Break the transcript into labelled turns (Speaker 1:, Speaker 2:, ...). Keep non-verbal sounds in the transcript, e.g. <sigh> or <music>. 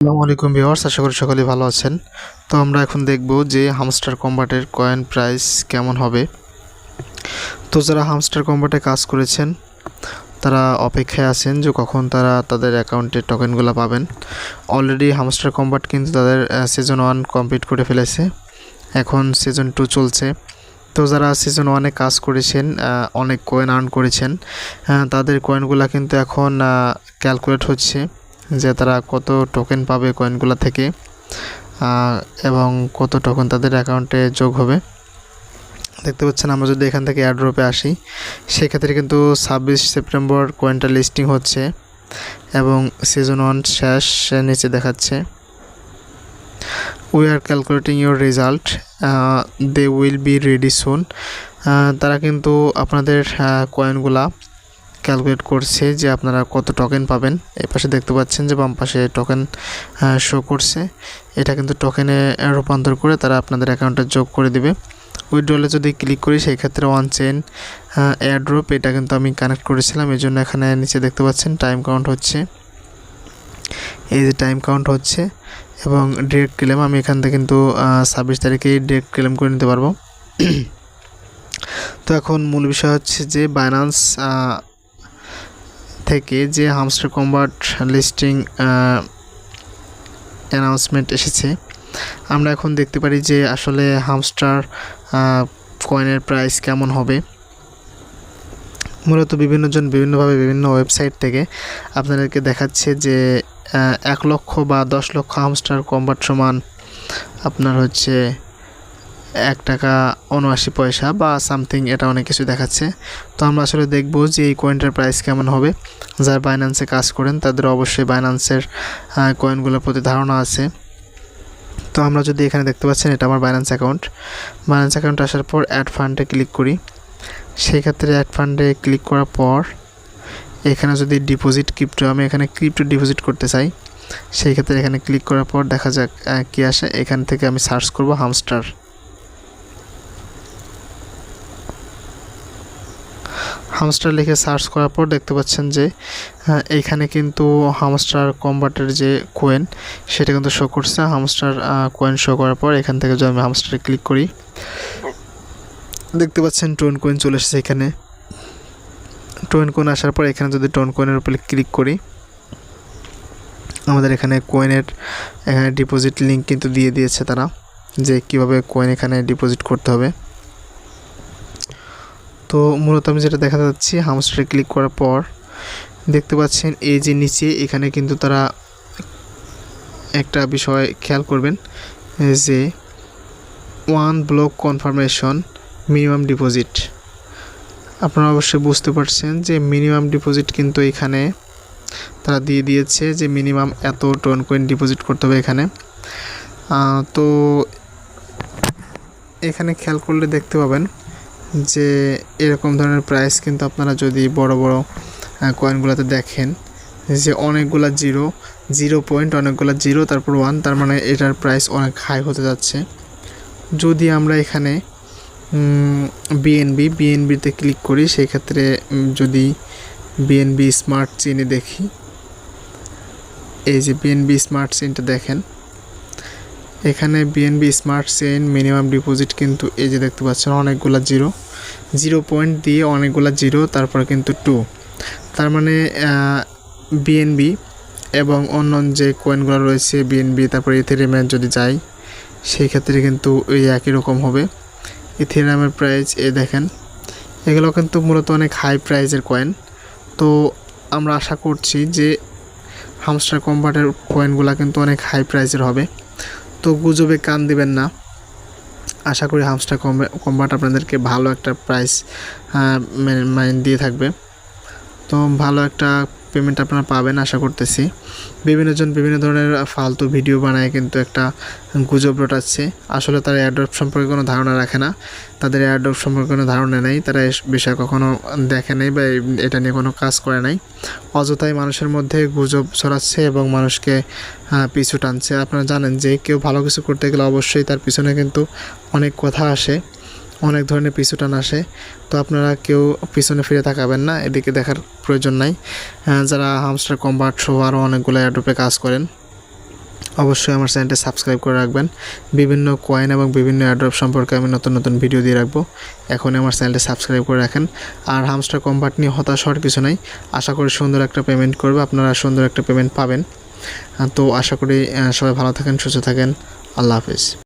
Speaker 1: আসসালামু আলাইকুম ভিউয়ার্স, আশা করি সকলেই ভালো আছেন। তো আমরা এখন দেখব যে হামস্টার কম্বাটের কয়েন প্রাইস কেমন হবে। তো যারা হামস্টার কম্বাটে কাজ করেছেন, তারা অপেক্ষায় আছেন যে কখন তারা তাদের অ্যাকাউন্টে টোকেনগুলো পাবেন। অলরেডি হামস্টার কম্বাট কিন্তু তাদের সিজন ওয়ান কমপ্লিট করে ফেলেছে। এখন সিজন টু চলছে। তো যারা সিজন ওয়ানে কাজ করেছেন অনেক কয়েন আর্ন করেছেন তাদের কয়েনগুলো কিন্তু এখন ক্যালকুলেট হচ্ছে। যে তারা কত টোকেন পাবে কয়েনগুলো থেকে এবং কত টোকেন তাদের অ্যাকাউন্টে যোগ হবে। দেখতে পাচ্ছেন আমরা যদি এখান থেকে অ্যাড্রপে আসি, সেক্ষেত্রে কিন্তু ছাব্বিশ সেপ্টেম্বর কয়েনটা লিস্টিং হচ্ছে এবং সিজন ওয়ান শেষ নিচে দেখাচ্ছে। We are calculating your result they will be ready soon তারা কিন্তু আপনাদের কয়েনগুলা ক্যালকুলেট করছে যে আপনারা কত টোকেন পাবেন। এই পাশে দেখতে পাচ্ছেন যে বাম পাশে টোকেন শো করছে। এটা কিন্তু টোকেনে রূপান্তর করে তারা আপনাদের অ্যাকাউন্টে যোগ করে দেবে। উইড্রলে যদি ক্লিক করি, সেই ক্ষেত্রে ওয়ান চেন এয়ারড্রপ এটা কিন্তু আমি কানেক্ট করেছিলাম। এই জন্য এখানে নিচে দেখতে পাচ্ছেন টাইম কাউন্ট হচ্ছে। এই যে টাইম কাউন্ট হচ্ছে এবং ডিরেক্ট ক্লেম আমি এখান থেকে কিন্তু ছাব্বিশ তারিখেই ডিরেক্ট ক্লেম করে নিতে পারব। <clears throat> তো এখন মূল বিষয় হচ্ছে যে বাইন্যান্স থেকে যে হামস্টার কম্বাট লিস্টিং অ্যানাউন্সমেন্ট এসেছে, আমরা এখন দেখতে পারি যে আসলে হামস্টার কয়েনের প্রাইস কেমন হবে। মূলত বিভিন্নজন বিভিন্নভাবে বিভিন্ন ওয়েবসাইট থেকে আপনাদেরকে দেখাচ্ছে যে এক লক্ষ বা দশ লক্ষ হামস্টার কম্বাট সমান আপনার হচ্ছে এক টাকা উনআশি পয়সা বা সামথিং এটা অনেক কিছু দেখাচ্ছে। তো আমরা আসলে দেখব যে এই কয়েনটার প্রাইস কেমন হবে। যারা বাইন্যান্সে কাজ করেন, তাদের অবশ্যই বাইন্যান্সের কয়েনগুলোর প্রতি ধারণা আছে। তো আমরা যদি এখানে দেখতে পাচ্ছেন, এটা আমার বাইন্যান্স অ্যাকাউন্ট বাইন্যান্স অ্যাকাউন্ট আসার পর অ্যাড ফান্ডে ক্লিক করি। সেই ক্ষেত্রে অ্যাড ফান্ডে ক্লিক করার পর, এখানে যদি ডিপোজিট ক্রিপ্টো আমি এখানে ক্রিপ্টো ডিপোজিট করতে চাই, সেই ক্ষেত্রে এখানে ক্লিক করার পর দেখা যাক কি আসে। এখান থেকে আমি সার্চ করব হামস্টার হামস্টার লিখে সার্চ করার পর দেখতে পাচ্ছেন যে আহ, এইখানে কিন্তু হামস্টার কম্বাটের যে কোয়েন সেটা কিন্তু শো করছে। হামস্টার কোয়েন শো করার পর এখান থেকে যদি আমি হামস্টারে ক্লিক করি দেখতে পাচ্ছেন টোন কোয়েন চলে এসেছে এখানে। টোন কোয়েন আসার পর এখানে যদি টোন কোয়েনের উপরে ক্লিক করি আমাদের এখানে কোয়েনের এখানে ডিপোজিট লিঙ্ক কিন্তু দিয়ে দিয়েছে তারা যে কীভাবে কোয়েন এখানে ডিপোজিট করতে হবে। তো মূলত আমি যেটা দেখা যাচ্ছি হামস্টারে ক্লিক করার পর দেখতে পাচ্ছেন এই যে নিচে এখানে কিন্তু তারা একটা বিষয় খেয়াল করবেন, যে one block confirmation minimum deposit আপনারা অবশ্যই বুঝতে পারছেন যে মিনিমাম ডিপোজিট কিন্তু এখানে তারা দিয়ে দিয়েছে যে মিনিমাম এত টোন কয়েন ডিপোজিট করতে হবে এখানে। তো এখানে খেয়াল করলে দেখতে পাবেন যে এরকম ধরনের প্রাইস কিন্তু আপনারা যদি বড় বড় কয়েনগুলোতে দেখেন, যে অনেকগুলা জিরো জিরো পয়েন্ট অনেকগুলো জিরো তারপর ওয়ান তার মানে এটার প্রাইস অনেক হাই হতে যাচ্ছে। যদি আমরা এখানে বিএনবি বিএনবিতে ক্লিক করি সেই ক্ষেত্রে যদি বিএনবি স্মার্ট চেনে দেখি, এই যে বিএনবি স্মার্ট চেনটা দেখেন এখানে BNB smart chain minimum deposit কিন্তু এই যে দেখতে পাচ্ছেন অনেকগুলা জিরো। জিরো পয়েন্ট দিয়ে অনেকগুলা জিরো, তারপরে কিন্তু টু। তার মানে বিএনবি এবং অন্য যে কয়েনগুলো রয়েছে বিএনবি তারপরে ইথেরিয়ামের যদি যাই সেই ক্ষেত্রে কিন্তু ওই একই রকম হবে। ইথেরিয়ামের প্রাইস এ দেখেন, এগুলো কিন্তু মূলত অনেক হাই প্রাইজের কয়েন তো আমরা আশা করছি যে হামস্টার কম্বাটের কয়েনগুলো কিন্তু অনেক হাই প্রাইজের হবে। তো গুজবে কান দিবেন না। আশা করি হামস্টার কম্বাট আপনাদেরকে ভালো একটা প্রাইস মানে দিয়ে থাকবে। তো ভালো একটা পেমেন্ট আপনারা পাবেন, আশা করতেছি। বিভিন্নজন বিভিন্ন ধরনের ফালতু ভিডিও বানায় কিন্তু একটা গুজব রটাচ্ছে। আসলে তারা অ্যাড্রপ সম্পর্কে কোনো ধারণা রাখে না। তাদের অ্যাড্রপ সম্পর্কে কোনো ধারণা নেই। তারা এই বিষয়ে কখনো দেখে নেই বা এটা নিয়ে কোনো কাজ করে নাই। অযথাই মানুষের মধ্যে গুজব ছড়াচ্ছে এবং মানুষকে পিছু টানছে। আপনারা জানেন যে কেউ ভালো কিছু করতে গেলে অবশ্যই তার পিছনে কিন্তু অনেক কথা আসে। অনেক ধরনের পিছু টান আসে। তো আপনারা কেউ পিছনে ফিরে তাকাবেন না, এদিকে দেখার প্রয়োজন নাই। যারা হামস্টার কম্বাট সহ আরও অনেকগুলো অ্যাড্রপে কাজ করেন, অবশ্যই আমার চ্যানেলটা সাবস্ক্রাইব করে রাখবেন। বিভিন্ন কয়েন এবং বিভিন্ন অ্যাড্রপ সম্পর্কে আমি নতুন নতুন ভিডিও দিয়ে রাখব। এখন আমার চ্যানেলটা সাবস্ক্রাইব করে রাখেন। আর হামস্টার কম্পার্ট নিয়ে হতাশ হওয়ার কিছু নাই। আশা করি সুন্দর একটা পেমেন্ট করবে, আপনারা সুন্দর একটা পেমেন্ট পাবেন। তো আশা করি সবাই ভালো থাকেন, সুস্থ থাকেন। আল্লাহ হাফিজ।